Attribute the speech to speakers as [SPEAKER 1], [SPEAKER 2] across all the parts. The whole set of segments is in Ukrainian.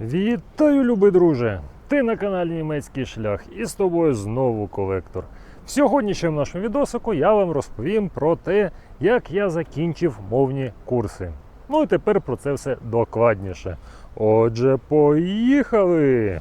[SPEAKER 1] Вітаю, любий друже! Ти на каналі Німецький шлях і з тобою знову колектор. В сьогоднішньому нашому відосику я вам розповім про те, як я закінчив мовні курси. Ну і тепер про це все докладніше. Отже, поїхали!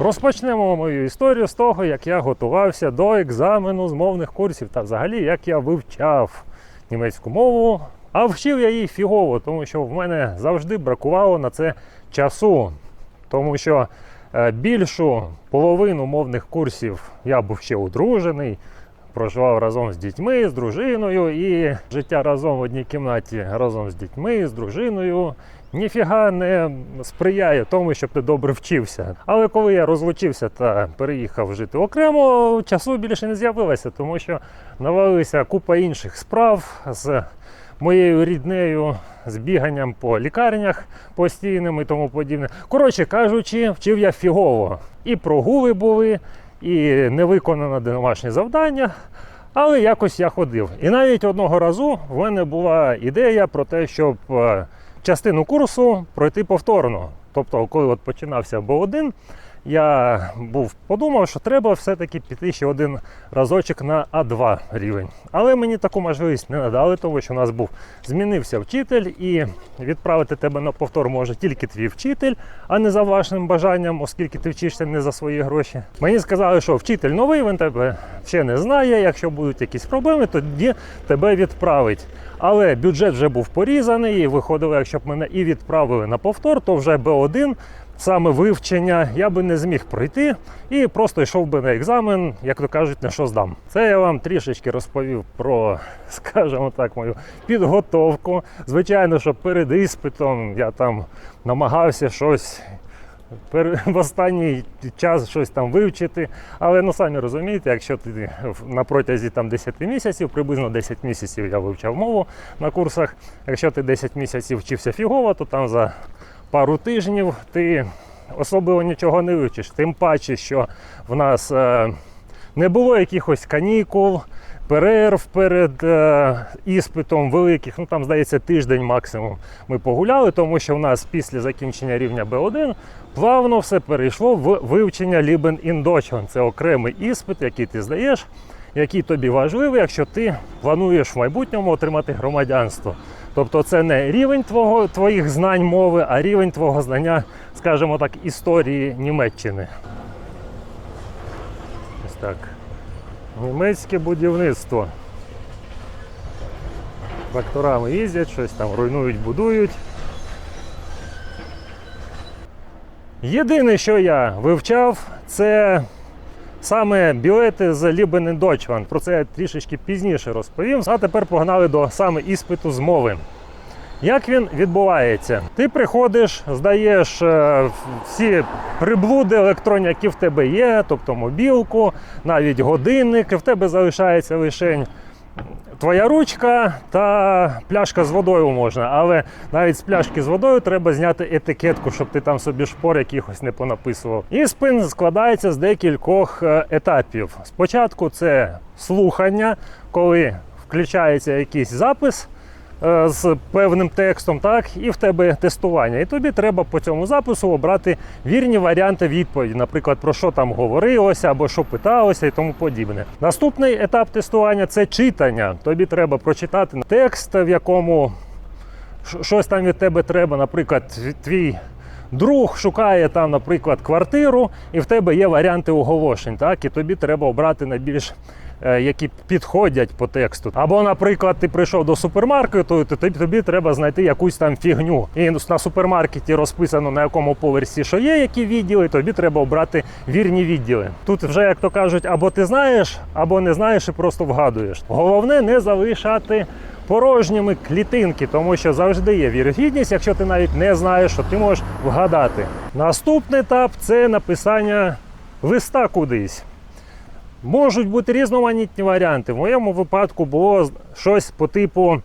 [SPEAKER 1] Розпочнемо мою історію з того, як я готувався до екзамену з мовних курсів та взагалі як я вивчав німецьку мову. А вчив я її фігово, тому що в мене завжди бракувало на це часу. Тому що е, більшу половину мовних курсів я був ще одружений, проживав разом з дітьми, з дружиною, і життя разом в одній кімнаті разом з дітьми, з дружиною. Ніфіга не сприяє тому, щоб ти добре вчився. Але коли я розлучився та переїхав жити окремо, часу більше не з'явилося, тому що навалилася купа інших справ з моєю ріднею, з біганням по лікарнях постійним і тому подібне. Коротше кажучи, вчив я фігово. І прогули були, і невиконане домашнє завдання. Але якось я ходив. І навіть одного разу в мене була ідея про те, щоб е, частину курсу пройти повторно. Тобто, коли от починався Б1, я був подумав, що треба все-таки піти ще один разочок на А2 рівень. Але мені таку можливість не надали, тому що у нас був змінився вчитель, і відправити тебе на повтор може тільки твій вчитель, а не за вашим бажанням, оскільки ти вчишся не за свої гроші. Мені сказали, що вчитель новий, він тебе ще не знає. Якщо будуть якісь проблеми, тоді тебе відправить. Але бюджет вже був порізаний, і виходило, якщо б мене і відправили на повтор, то вже Б1 саме вивчення я би не зміг пройти і просто йшов би на екзамен, як то кажуть, на що здам. Це я вам трішечки розповів про, скажімо так, мою підготовку. Звичайно, що перед іспитом я там намагався щось. В останній час щось там вивчити, але ну самі розумієте, якщо ти на протязі там 10 місяців, приблизно 10 місяців я вивчав мову на курсах. Якщо ти 10 місяців вчився фігово, то там за пару тижнів ти особливо нічого не вивчиш. Тим паче, що в нас е, не було якихось канікул, перерв перед е, іспитом великих. Ну там, здається, тиждень максимум ми погуляли, тому що в нас після закінчення рівня Б1 плавно все перейшло в вивчення in Deutschland. Це окремий іспит, який ти здаєш, який тобі важливий, якщо ти плануєш в майбутньому отримати громадянство. Тобто це не рівень твого, твоїх знань мови, а рівень твого знання, скажімо так, історії Німеччини. Ось так. Німецьке будівництво. Тракторами їздять, щось там руйнують, будують. Єдине, що я вивчав, це саме білети з Лібене Deutschland. Про це я трішечки пізніше розповім. А тепер погнали до саме іспиту з мови. Як він відбувається? Ти приходиш, здаєш е, всі приблуди електронні, які в тебе є, тобто мобілку, навіть годинник, і в тебе залишається лише твоя ручка та пляшка з водою можна. Але навіть з пляшки з водою треба зняти етикетку, щоб ти там собі шпор якихось не понаписував. І спин складається з декількох е, етапів. Спочатку це слухання, коли включається якийсь запис з певним текстом, так, і в тебе тестування. І тобі треба по цьому запису обрати вірні варіанти відповіді, наприклад, про що там говорилося або що питалося і тому подібне. Наступний етап тестування це читання. Тобі треба прочитати текст, в якому щось там від тебе треба, наприклад, твій. Друг шукає там, наприклад, квартиру, і в тебе є варіанти оголошень, так? І тобі треба обрати найбільш е, які підходять по тексту. Або, наприклад, ти прийшов до супермаркету, то тобі треба знайти якусь там фігню. І на супермаркеті розписано на якому поверсі, що є, які відділи, тобі треба обрати вірні відділи. Тут вже, як то кажуть, або ти знаєш, або не знаєш і просто вгадуєш. Головне не залишати порожніми клітинки, тому що завжди є вірогідність, якщо ти навіть не знаєш, що ти можеш вгадати. Наступний етап це написання листа кудись. Можуть бути різноманітні варіанти. В моєму випадку було щось по типу: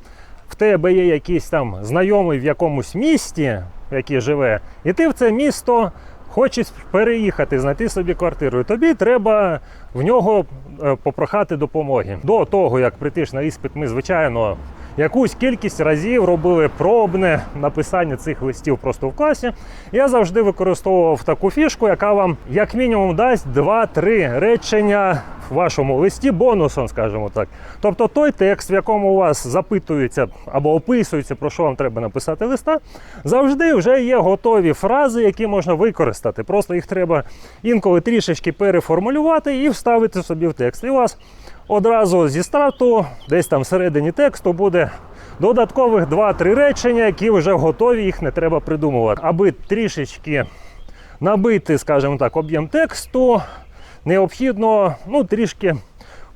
[SPEAKER 1] в тебе є якийсь там знайомий в якомусь місті, в якій живе, і ти в це місто хочеш переїхати, знайти собі квартиру. І тобі треба в нього е, попрохати допомоги. До того, як прийти на іспит, ми, звичайно, якусь кількість разів робили пробне написання цих листів просто в класі. Я завжди використовував таку фішку, яка вам як мінімум дасть 2-3 речення в вашому листі бонусом, скажімо так. Тобто той текст, в якому у вас запитується або описується, про що вам треба написати листа, завжди вже є готові фрази, які можна використати. Просто їх треба інколи трішечки переформулювати і вставити собі в текст. І у вас одразу зі старту, десь там всередині тексту буде додаткових 2-3 речення, які вже готові, їх не треба придумувати. Аби трішечки набити, скажімо так, об'єм тексту, необхідно ну, трішки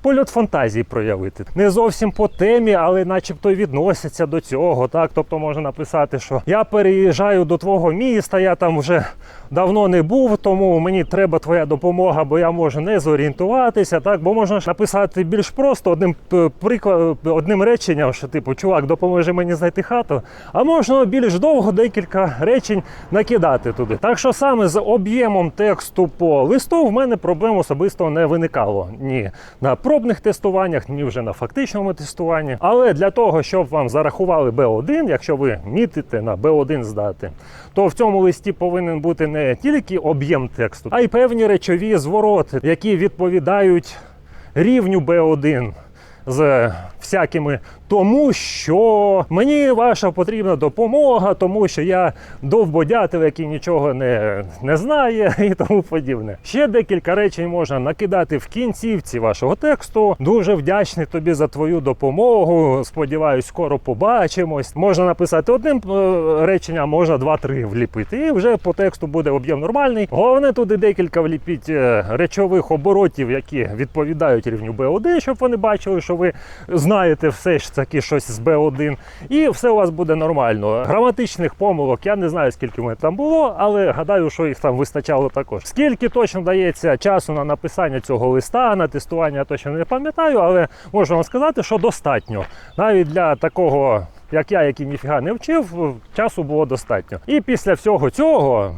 [SPEAKER 1] польот фантазії проявити. Не зовсім по темі, але начебто відносяться до цього. Так? Тобто можна написати, що я переїжджаю до твого міста, я там вже давно не був, тому мені треба твоя допомога, бо я можу не зорієнтуватися. Так? Бо можна ж написати більш просто одним приклад, одним реченням, що типу, чувак, допоможи мені знайти хату. А можна більш довго декілька речень накидати туди. Так що саме з об'ємом тексту по листу в мене проблем особисто не виникало. Ні на пробних тестуваннях, ні вже на фактичному тестуванні. Але для того, щоб вам зарахували B1, якщо ви мітите на B1 здати, то в цьому листі повинен бути не тільки об'єм тексту, а й певні речові звороти, які відповідають рівню B1 з всякими тому, що мені ваша потрібна допомога, тому що я довбодятел, який нічого не, не знає, і тому подібне. Ще декілька речень можна накидати в кінцівці вашого тексту. Дуже вдячний тобі за твою допомогу. Сподіваюсь, скоро побачимось. Можна написати одним е, реченням, можна два-три вліпити. І вже по тексту буде об'єм нормальний. Головне туди декілька вліпіть е, речових оборотів, які відповідають рівню B1, щоб вони бачили, що ви знаєте все ж таки щось з B1, і все у вас буде нормально. Граматичних помилок я не знаю, скільки в мене там було, але гадаю, що їх там вистачало також. Скільки точно дається часу на написання цього листа, на тестування, точно не пам'ятаю, але можу вам сказати, що достатньо. Навіть для такого. Як я, який ніфіга не вчив, часу було достатньо. І після всього цього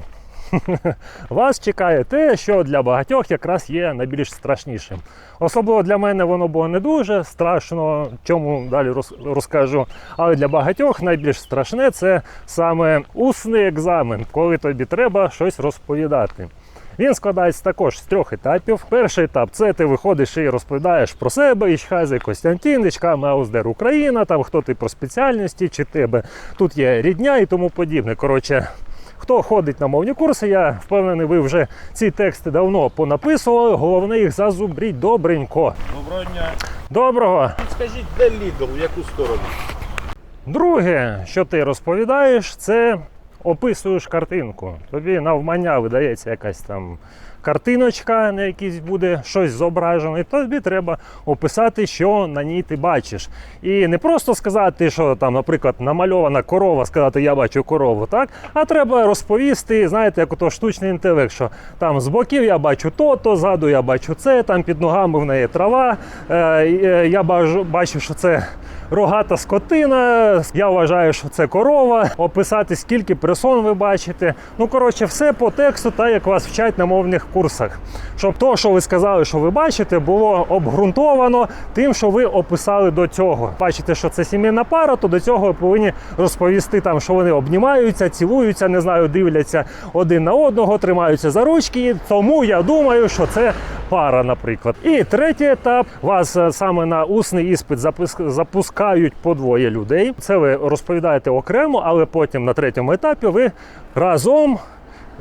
[SPEAKER 1] вас чекає те, що для багатьох якраз є найбільш страшнішим. Особливо для мене воно було не дуже страшно, чому далі розкажу. Але для багатьох найбільш страшне це саме усний екзамен, коли тобі треба щось розповідати. Він складається також з трьох етапів. Перший етап це ти виходиш і розповідаєш про себе, Ічхайзе Костянтинич, Камеуздер Україна, там хто ти по спеціальності, чи тебе тут є рідня і тому подібне. Коротше, Хто ходить на мовні курси, я впевнений, ви вже ці тексти давно понаписували. Головне їх зазубріть добренько.
[SPEAKER 2] Доброго дня.
[SPEAKER 1] Доброго.
[SPEAKER 2] Скажіть, де Lidl, в яку сторону?
[SPEAKER 1] Друге, що ти розповідаєш, це описуєш картинку. Тобі навмання видається якась там картиночка, на якійсь буде щось зображено, і тобі треба описати, що на ній ти бачиш. І не просто сказати, що там, наприклад, намальована корова, сказати я бачу корову, так? А треба розповісти, знаєте, як ото штучний інтелект, що там з боків я бачу то, то ззаду я бачу це, там під ногами в неї трава. Е, е, я бачу, що це рогата скотина. Я вважаю, що це корова. Описати, скільки персон ви бачите. Ну, коротше, все по тексту, так як вас вчать на мовних курсах. Щоб то, що ви сказали, що ви бачите, було обґрунтовано тим, що ви описали до цього. Бачите, що це сімейна пара, то до цього ви повинні розповісти, там, що вони обнімаються, цілуються, не знаю, дивляться один на одного, тримаються за ручки. Тому я думаю, що це пара, наприклад. І третій етап вас е, саме на усний іспит запускають по двоє людей. Це ви розповідаєте окремо, але потім на третьому етапі ви разом.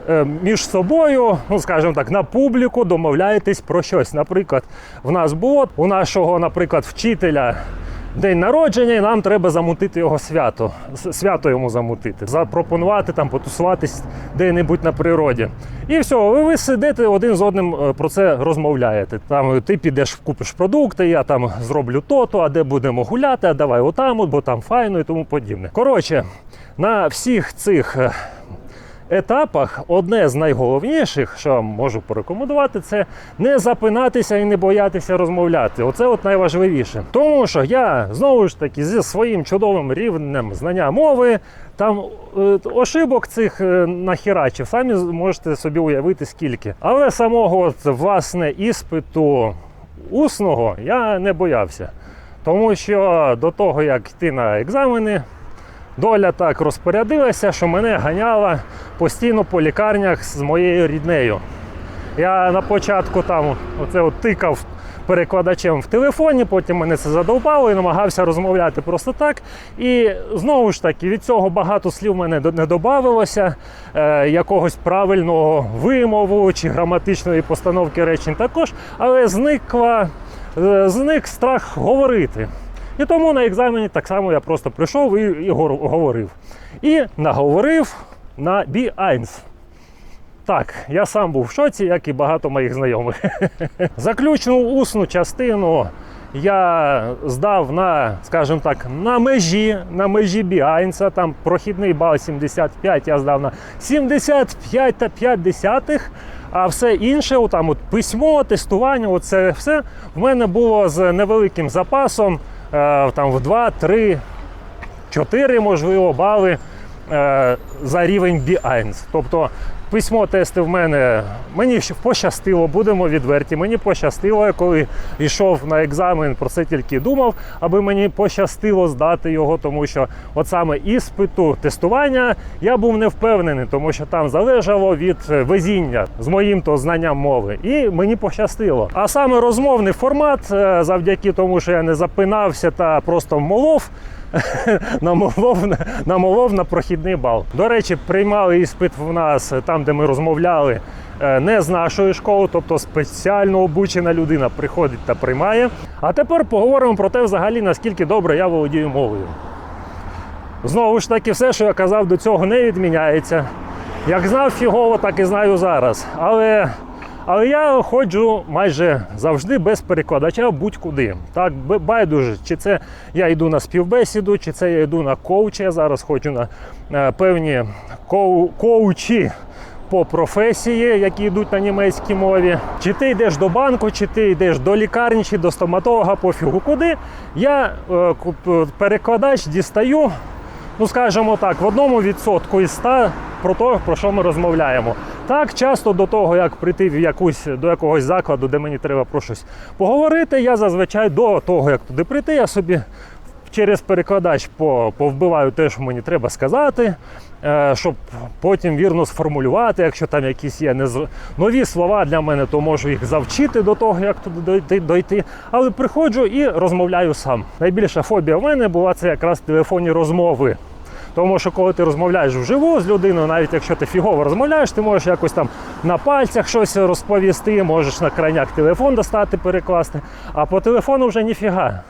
[SPEAKER 1] Е, Між собою, ну скажімо так, на публіку домовляєтесь про щось. Наприклад, в нас було у нашого, наприклад, вчителя день народження, і нам треба замутити його свято. Свято йому замутити, запропонувати там потусуватись де-небудь на природі. І все, ви, ви сидите один з одним е, про це розмовляєте. Там е, ти підеш купиш продукти, я там зроблю то-то, а де будемо гуляти, а давай отам, от, бо там файно і тому подібне. Коротше, на всіх цих. Етапах одне з найголовніших, що можу порекомендувати, це не запинатися і не боятися розмовляти. Оце от найважливіше. Тому що я знову ж таки зі своїм чудовим рівнем знання мови, там е, ошибок цих е, нахерачів, самі можете собі уявити скільки. Але самого от, власне іспиту усного я не боявся. Тому що до того, як йти на екзамени, доля так розпорядилася, що мене ганяла постійно по лікарнях з моєю ріднею. Я на початку там оце от тикав перекладачем в телефоні, потім мене це задовбало і намагався розмовляти просто так. І знову ж таки, від цього багато слів мене не додавалося, е, якогось правильного вимову чи граматичної постановки речень також, але зникла, е, зник страх говорити. І тому на екзамені так само я просто прийшов і, і говорив. І наговорив на B1. Так, я сам був в шоці, як і багато моїх знайомих. Заключну усну частину я здав на, скажімо так, на межі, на межі Біайнса. Там прохідний бал 75, я здав на 75 та 5. А все інше, там от письмо, тестування, оце все в мене було з невеликим запасом, там в 2, 3, 4, можливо, бали е, за рівень B1. Тобто письмо тести в мене мені пощастило, будемо відверті. Мені пощастило, я коли йшов на екзамен, про це тільки думав, аби мені пощастило здати його, тому що от саме іспиту тестування я був не впевнений, тому що там залежало від е, везіння з моїм то знанням мови. І мені пощастило. А саме розмовний формат, е, завдяки тому, що я не запинався та просто молов намолов, на- намолов на прохідний бал. До речі, приймали іспит в нас там, де ми розмовляли. е, Не з нашої школи, тобто спеціально обучена людина приходить та приймає. А тепер поговоримо про те, взагалі, наскільки добре я володію мовою. Знову ж таки, все, що я казав до цього, не відміняється. Як знав фігово, так і знаю зараз. Але, але я ходжу майже завжди без перекладача будь-куди. Так, байдуже, чи це я йду на співбесіду, чи це я йду на коучі. Я зараз ходжу на е, певні коу- коучі по професії, які йдуть на німецькій мові. Чи ти йдеш до банку, чи ти йдеш до лікарні, чи до стоматолога, пофігу куди. Я е, перекладач дістаю ну скажімо так, в одному відсотку із 100 про те, про що ми розмовляємо. Так, часто до того, як прийти в якусь до якогось закладу, де мені треба про щось поговорити, я зазвичай до того, як туди прийти, я собі через перекладач повбиваю те, що мені треба сказати, е, щоб потім вірно сформулювати, якщо там якісь є нові слова для мене, то можу їх завчити до того, як туди дойти. Але приходжу і розмовляю сам. Найбільша фобія в мене була це якраз телефонні розмови. Тому що коли ти розмовляєш вживу з людиною, навіть якщо ти фігово розмовляєш, ти можеш якось там на пальцях щось розповісти, можеш на крайняк телефон достати, перекласти, а по телефону вже ніфіга.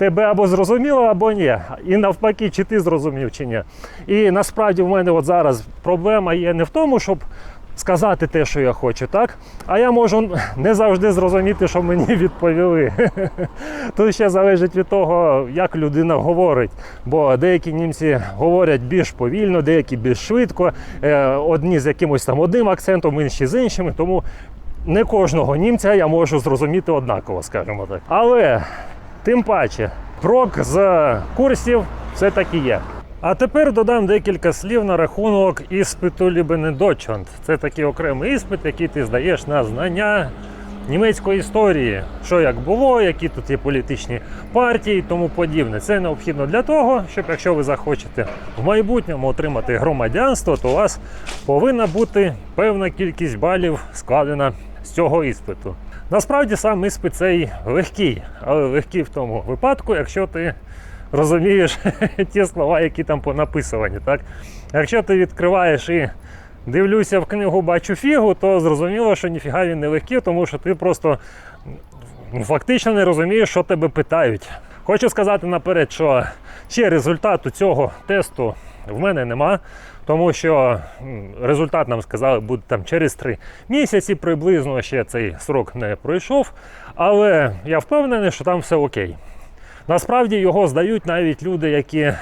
[SPEAKER 1] Тебе або зрозуміло, або ні. І навпаки, чи ти зрозумів, чи ні. І насправді в мене от зараз проблема є не в тому, щоб сказати те, що я хочу, так? А я можу не завжди зрозуміти, що мені відповіли. Тут ще залежить від того, як людина говорить. Бо деякі німці говорять більш повільно, деякі більш швидко, е, одні з якимось там одним акцентом, інші з іншими. Тому не кожного німця я можу зрозуміти однаково, скажімо так. Але тим паче, крок з курсів все-таки є. А тепер додам декілька слів на рахунок іспиту Лібенедочант. Це такий окремий іспит, який ти здаєш на знання німецької історії, що як було, які тут є політичні партії і тому подібне. Це необхідно для того, щоб якщо ви захочете в майбутньому отримати громадянство, то у вас повинна бути певна кількість балів складена з цього іспиту. Насправді сам іспит цей легкий, але легкий в тому випадку, якщо ти розумієш ті слова, які там понаписувані. Так? Якщо ти відкриваєш і дивлюся в книгу, бачу фігу, то зрозуміло, що ніфіга він не легкий, тому що ти просто ну, фактично не розумієш, що тебе питають. Хочу сказати наперед, що ще результату цього тесту в мене нема, тому що результат нам сказали буде там через три місяці приблизно ще цей срок не пройшов. Але я впевнений, що там все окей. Насправді його здають навіть люди, які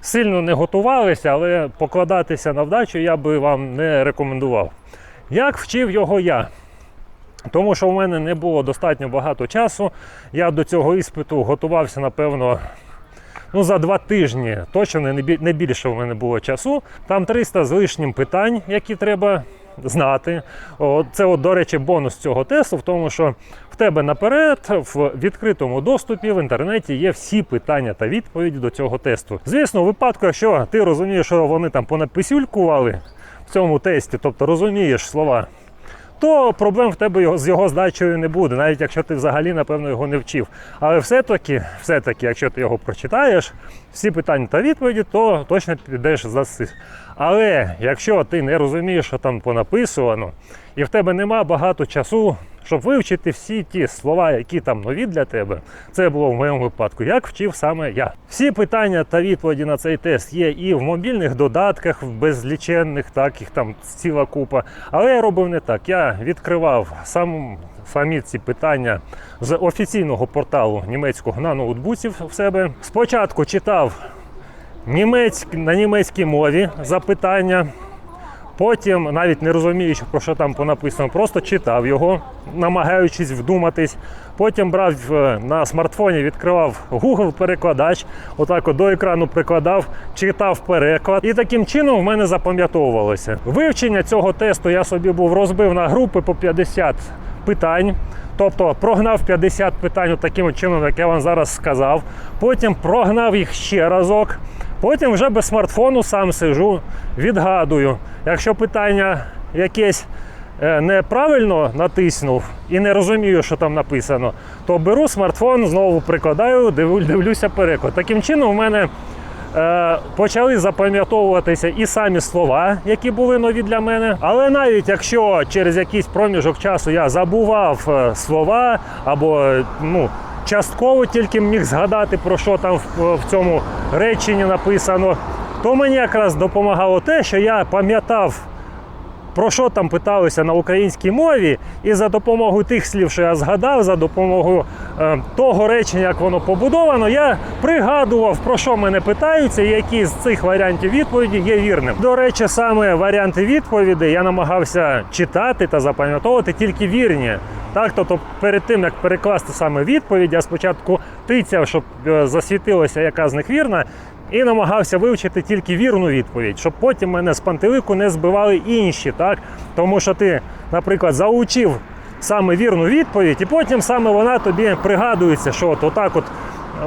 [SPEAKER 1] сильно не готувалися, але покладатися на вдачу я би вам не рекомендував. Як вчив його я? Тому що в мене не було достатньо багато часу. Я до цього іспиту готувався, напевно, ну, за два тижні. Точно не, бі- не більше в мене було часу. Там 300 з лишнім питань, які треба знати. Це, от, до речі, бонус цього тесту, в тому, що в тебе наперед в відкритому доступі в інтернеті є всі питання та відповіді до цього тесту. Звісно, у випадку, якщо ти розумієш, що вони там понаписюлькували в цьому тесті, тобто розумієш слова то проблем в тебе з його здачею не буде, навіть якщо ти взагалі, напевно, його не вчив. Але все-таки, все-таки, якщо ти його прочитаєш, всі питання та відповіді, то точно підеш за сих. Але якщо ти не розумієш, що там понаписувано, і в тебе нема багато часу, щоб вивчити всі ті слова, які там нові для тебе, це було в моєму випадку, як вчив саме я. Всі питання та відповіді на цей тест є і в мобільних додатках, в безліченних, так їх там ціла купа. Але я робив не так. Я відкривав сам, самі ці питання з офіційного порталу німецького на ноутбуці в себе. Спочатку читав німець, на німецькій мові запитання. Потім, навіть не розуміючи, про що там понаписано, просто читав його, намагаючись вдуматись. Потім брав е, на смартфоні, відкривав Google перекладач, отак от до екрану прикладав, читав переклад. І таким чином в мене запам'ятовувалося. Вивчення цього тесту я собі був розбив на групи по 50 питань. Тобто прогнав 50 питань таким чином, як я вам зараз сказав. Потім прогнав їх ще разок. Потім вже без смартфону сам сижу, відгадую. Якщо питання якесь е, неправильно натиснув і не розумію, що там написано, то беру смартфон, знову прикладаю, дивлюся переклад. Таким чином, в мене е, почали запам'ятовуватися і самі слова, які були нові для мене. Але навіть якщо через якийсь проміжок часу я забував е, слова або ну, частково тільки міг згадати, про що там в, цьому реченні написано, то мені якраз допомагало те, що я пам'ятав про що там питалися на українській мові, і за допомогою тих слів, що я згадав, за допомогою е, того речення, як воно побудовано, я пригадував, про що мене питаються, і які з цих варіантів відповіді є вірним. До речі, саме варіанти відповідей я намагався читати та запам'ятовувати тільки вірні. Так, тобто перед тим як перекласти саме відповідь, я спочатку тицяв, щоб е, засвітилося, яка з них вірна, і намагався вивчити тільки вірну відповідь, щоб потім мене з пантелику не збивали інші, так? Тому що ти, наприклад, заучив саме вірну відповідь, і потім саме вона тобі пригадується, що от отак от.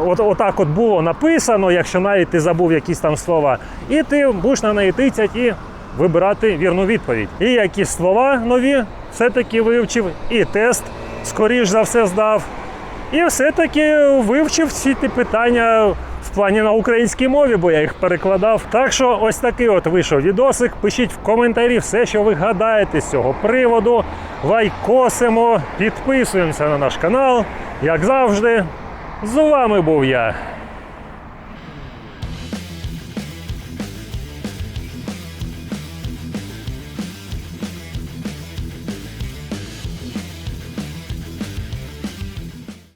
[SPEAKER 1] От, отак от було написано, якщо навіть ти забув якісь там слова, і ти будеш на неї тицять і вибирати вірну відповідь. І якісь слова нові все-таки вивчив, і тест, скоріш за все, здав. І все-таки вивчив всі ті питання в плані на українській мові, бо я їх перекладав. Так що ось такий от вийшов відосик. Пишіть в коментарі все, що ви гадаєте з цього приводу. Лайкосимо, підписуємося на наш канал. Як завжди, з вами був я,